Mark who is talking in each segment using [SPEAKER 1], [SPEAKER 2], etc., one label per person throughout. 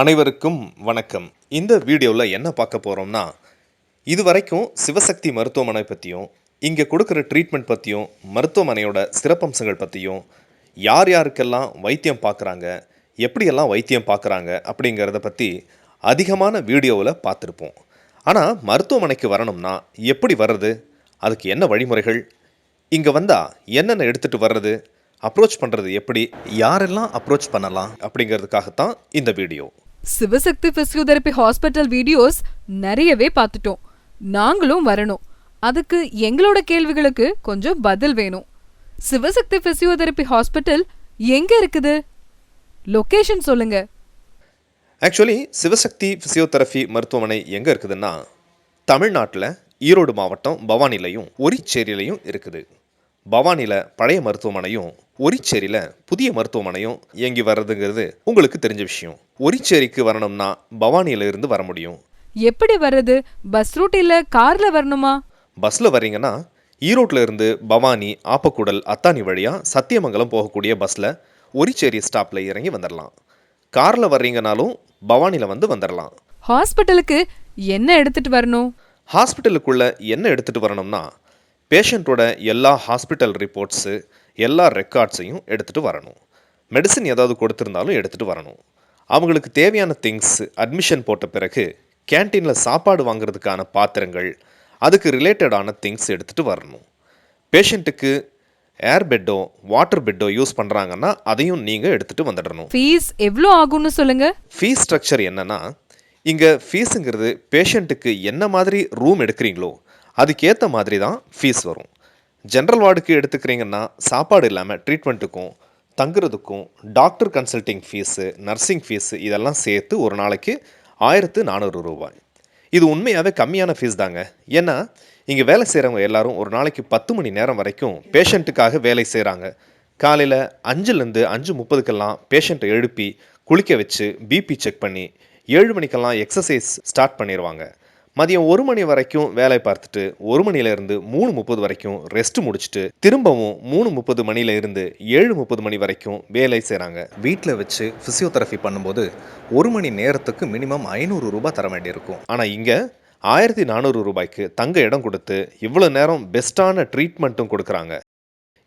[SPEAKER 1] அனைவருக்கும் வணக்கம். இந்த வீடியோவில் என்ன பார்க்க போகிறோம்னா இது வரைக்கும் சிவசக்தி மருத்துவமனை பற்றியும் இங்கே கொடுக்குற ட்ரீட்மெண்ட் பற்றியும் மருத்துவமனையோட சிறப்பம்சங்கள் பற்றியும் யார் யாருக்கெல்லாம் வைத்தியம் பார்க்குறாங்க எப்படியெல்லாம் வைத்தியம் பார்க்குறாங்க அப்படிங்கிறத பற்றி அதிகமான வீடியோவில் பார்த்துருப்போம். ஆனால் மருத்துவமனைக்கு வரணும்னா எப்படி வர்றது? அதுக்கு என்ன வழிமுறைகள்? இங்கே வந்தால் என்னென்ன எடுத்துகிட்டு வர்றது? அப்ரோச் பண்ணுறது எப்படி? யாரெல்லாம் அப்ரோச் பண்ணலாம் அப்படிங்கிறதுக்காகத்தான் இந்த video.
[SPEAKER 2] Sivasakthi physiotherapy hospital videos நிறையவே பார்த்துட்டோம். நாங்களும் வரணும். அதுக்கு எங்களோட கேள்விகளுக்கு கொஞ்சம் பதில் வேணும். சிவசக்தி பிசியோதெரபி ஹாஸ்பிட்டல் எங்க இருக்குது? லொகேஷன் சொல்லுங்க.
[SPEAKER 1] ஆக்சுவலி சிவசக்தி ஃபிசியோதெரபி மருத்துவமனை எங்கே இருக்குதுன்னா தமிழ்நாட்டில் ஈரோடு மாவட்டம் பவானிலையும் ஒரிச்சேரியிலையும் இருக்குது. பவானியில் பழைய மருத்துவமனையும் ஒரிச்சேரியில் புதிய மருத்துவமனையும் இயங்கி வர்றதுங்கிறது உங்களுக்கு தெரிஞ்ச விஷயம். ஒரிச்சேரிக்கு வரணும்னா பவானியில இருந்து வர முடியும்.
[SPEAKER 2] எப்படி வர்றது? பஸ் ரூட் இல்ல கார்ல வரணுமா?
[SPEAKER 1] பஸ்ஸில் வர்றீங்கன்னா ஈரோட்டில் இருந்து பவானி ஆப்பக்கூடல் அத்தானி வழியாக சத்தியமங்கலம் போகக்கூடிய பஸ்ஸில் ஒரிச்சேரி ஸ்டாப்பில் இறங்கி வந்துடலாம் காரில் வர்றீங்கனாலும் பவானியில் வந்து வந்துடலாம்
[SPEAKER 2] ஹாஸ்பிட்டலுக்கு என்ன எடுத்துட்டு வரணும்?
[SPEAKER 1] ஹாஸ்பிட்டலுக்குள்ளே என்ன எடுத்துகிட்டு வரணும்னா பேஷண்ட்டோட எல்லா ஹாஸ்பிட்டல் ரிப்போர்ட்ஸு எல்லா ரெக்கார்ட்ஸையும் எடுத்துகிட்டு வரணும். மெடிசன் ஏதாவது கொடுத்துருந்தாலும் எடுத்துகிட்டு வரணும். அவங்களுக்கு தேவையான திங்ஸ் அட்மிஷன் போட்ட பிறகு கேன்டீனில் சாப்பாடு வாங்குறதுக்கான பாத்திரங்கள் அதுக்கு ரிலேட்டடான திங்ஸ் எடுத்துகிட்டு வரணும். பேஷண்ட்டுக்கு ஏர் பெட்டோ வாட்டர் பெட்டோ யூஸ் பண்ணுறாங்கன்னா அதையும் நீங்கள் எடுத்துகிட்டு வந்துடணும்.
[SPEAKER 2] ஃபீஸ் எவ்வளோ ஆகும்னு சொல்லுங்க?
[SPEAKER 1] ஃபீஸ் ஸ்ட்ரக்சர் என்னன்னா இங்கே ஃபீஸுங்கிறது பேஷண்ட்டுக்கு என்ன மாதிரி ரூம் எடுக்கிறீங்களோ அதுக்கேற்ற மாதிரி தான் ஃபீஸ் வரும். ஜென்ரல் வார்டுக்கு எடுத்துக்கிறீங்கன்னா சாப்பாடு இல்லாமல் ட்ரீட்மெண்ட்டுக்கும் தங்குறதுக்கும் doctor consulting fees nursing fees இதெல்லாம் சேர்த்து ஒரு நாளைக்கு ஆயிரத்து நானூறு ரூபாய். இது உண்மையாகவே கம்மியான ஃபீஸ் தாங்க. ஏன்னா இங்கே வேலை செய்கிறவங்க எல்லாரும் ஒரு நாளைக்கு பத்து மணி நேரம் வரைக்கும் பேஷண்ட்டுக்காக வேலை செய்கிறாங்க காலையில் அஞ்சுலேருந்து அஞ்சு முப்பதுக்கெல்லாம் பேஷண்ட்டை எழுப்பி குளிக்க வச்சு பிபி செக் பண்ணி ஏழு மணிக்கெல்லாம் எக்ஸசைஸ் ஸ்டார்ட் பண்ணிடுவாங்க மதியம் ஒரு மணி வரைக்கும் வேலை பார்த்துட்டு ஒரு மணிலேருந்து மூணு முப்பது வரைக்கும் ரெஸ்ட் முடிச்சுட்டு திரும்பவும் மூணு முப்பது மணில இருந்து ஏழு முப்பது மணி வரைக்கும் வேலை செய்கிறாங்க வீட்டில் வச்சு ஃபிசியோதெரபி பண்ணும்போது ஒரு மணி நேரத்துக்கு மினிமம் ஐநூறு ரூபாய் தர வேண்டியிருக்கும். ஆனால் இங்கே ஆயிரத்தி நானூறு ரூபாய்க்கு தங்க இடம் கொடுத்து இவ்வளோ நேரம் பெஸ்ட்டான ட்ரீட்மெண்ட்டும் கொடுக்குறாங்க.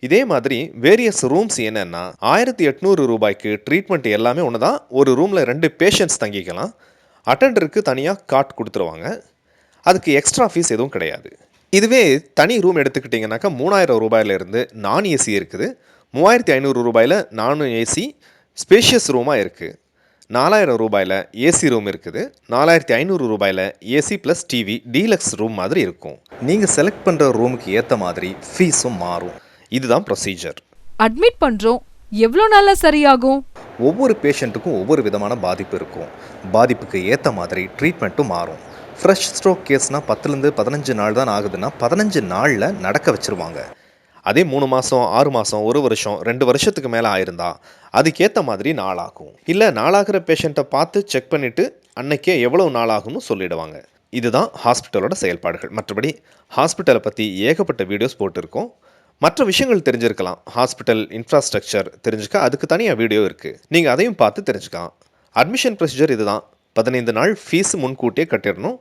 [SPEAKER 1] இதே மாதிரி வேரியஸ் ரூம்ஸ் என்னன்னா ஆயிரத்தி எட்நூறு ரூபாய்க்கு ட்ரீட்மெண்ட் எல்லாமே ஒன்று தான் ஒரு ரூமில் ரெண்டு பேஷண்ட்ஸ் தங்கிக்கலாம். அட்டெண்டருக்கு தனியாக காட் கொடுத்துருவாங்க. அதுக்கு எக்ஸ்ட்ரா ஃபீஸ் எதுவும் கிடையாது. இதுவே தனி ரூம் எடுத்துக்கிட்டிங்கனாக்கா மூணாயிரம் ரூபாயிலிருந்து நான் ஏசி இருக்குது. மூவாயிரத்தி ஐநூறு ரூபாயில் நான் ஏசி ஸ்பேஷியஸ் ரூமாக இருக்குது நாலாயிரம் ரூபாயில் ஏசி ரூம் இருக்குது. நாலாயிரத்தி ஐநூறு ரூபாயில் AC plus TV deluxe room மாதிரி இருக்கும். நீங்கள் செலக்ட் பண்ணுற ரூமுக்கு ஏற்ற மாதிரி ஃபீஸும் மாறும். இதுதான் ப்ரொசீஜர்
[SPEAKER 2] அட்மிட் பண்றோம். எவ்வளோ நாள்ல சரியாகும்?
[SPEAKER 1] ஒவ்வொரு பேஷண்ட்டுக்கும் ஒவ்வொரு விதமான பாதிப்பு இருக்கும். பாதிப்புக்கு ஏற்ற மாதிரி ட்ரீட்மெண்ட்டும் மாறும். ஃப்ரெஷ் ஸ்ட்ரோக் கேஸ்னால் பத்துலேருந்து பதினஞ்சு நாள் தான் ஆகுதுன்னா பதினஞ்சு நாளில் நடக்க வச்சுருவாங்க. அதே மூணு மாதம் ஆறு மாதம் ஒரு வருஷம் ரெண்டு வருஷத்துக்கு மேலே ஆயிருந்தா அதுக்கேற்ற மாதிரி நாளாகும். இல்லை நாளாகிற பேஷண்ட்டை பார்த்து செக் பண்ணிவிட்டு அன்னைக்கே எவ்வளோ நாளாகும்னு சொல்லிடுவாங்க. இதுதான் ஹாஸ்பிட்டலோட செயல்பாடுகள். மற்றபடி ஹாஸ்பிட்டலை பற்றி ஏகப்பட்ட வீடியோஸ் போட்டிருக்கோம். மற்ற விஷயங்கள் தெரிஞ்சிருக்கலாம். ஹாஸ்பிட்டல் இன்ஃப்ராஸ்ட்ரக்சர் தெரிஞ்சுக்க அதுக்கு தனியாக வீடியோ இருக்குது நீங்கள் அதையும் பார்த்து தெரிஞ்சுக்கலாம். அட்மிஷன் ப்ரொசீஜர் இதுதான். பதினைந்து நாள் ஃபீஸ் முன்கூட்டியே கட்டிடணும்.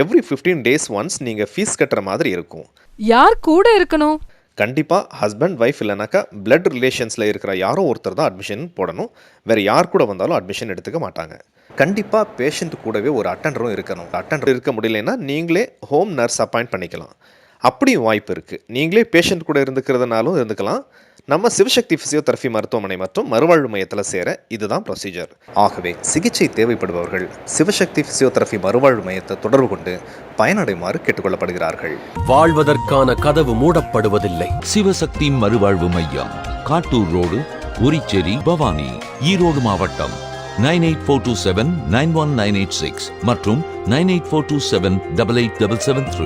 [SPEAKER 1] எவ்ரி ஃபிஃப்டீன் டேஸ் ஒன்ஸ் நீங்கள் ஃபீஸ் கட்டுற மாதிரி இருக்கும்.
[SPEAKER 2] யார் கூட இருக்கணும்?
[SPEAKER 1] கண்டிப்பாக ஹஸ்பண்ட் ஒய்ஃப் இல்லைனாக்கா பிளட் ரிலேஷன்ஸில் இருக்கிற யாரோ ஒருத்தர் தான் அட்மிஷன் போடணும். வேறு யார் கூட வந்தாலும் அட்மிஷன் எடுத்துக்க மாட்டாங்க. கண்டிப்பாக பேஷண்ட் கூடவே ஒரு அட்டண்டரும் இருக்கணும். அட்டண்டர் இருக்க முடியலன்னா நீங்களே ஹோம் நர்ஸ் அப்பாயிண்ட் பண்ணிக்கலாம். அப்படியும் வாய்ப்பு இருக்குது நீங்களே பேஷண்ட் கூட இருந்துக்கிறதுனாலும் இருந்துக்கலாம். நம்ம சிவசக்தி ஃபிசியோதெரபி மருத்துவமனை மற்றும் மறுவாழ்வு மையத்தில் சேர இதுதான் ப்ரொசீஜர் ஆகவே சிகிச்சை தேவைப்படுபவர்கள் சிவசக்தி ஃபிசியோதெரபி மறுவாழ்வு மையத்தை தொடர்பு கொண்டு பயனடைமாறு கேட்டுக்கொள்ளப்படுகிறார்கள்.
[SPEAKER 3] வாழ்வதற்கான கதவு மூடப்படுவதில்லை.
[SPEAKER 4] சிவசக்தி மறுவாழ்வு மையம். காட்டூர் ரோடு உரிச்சேரி பவானி ஈரோடு மாவட்டம். Nine eight four two seven nine one nine eight six மற்றும் nine eight four two seven double eight double seven three.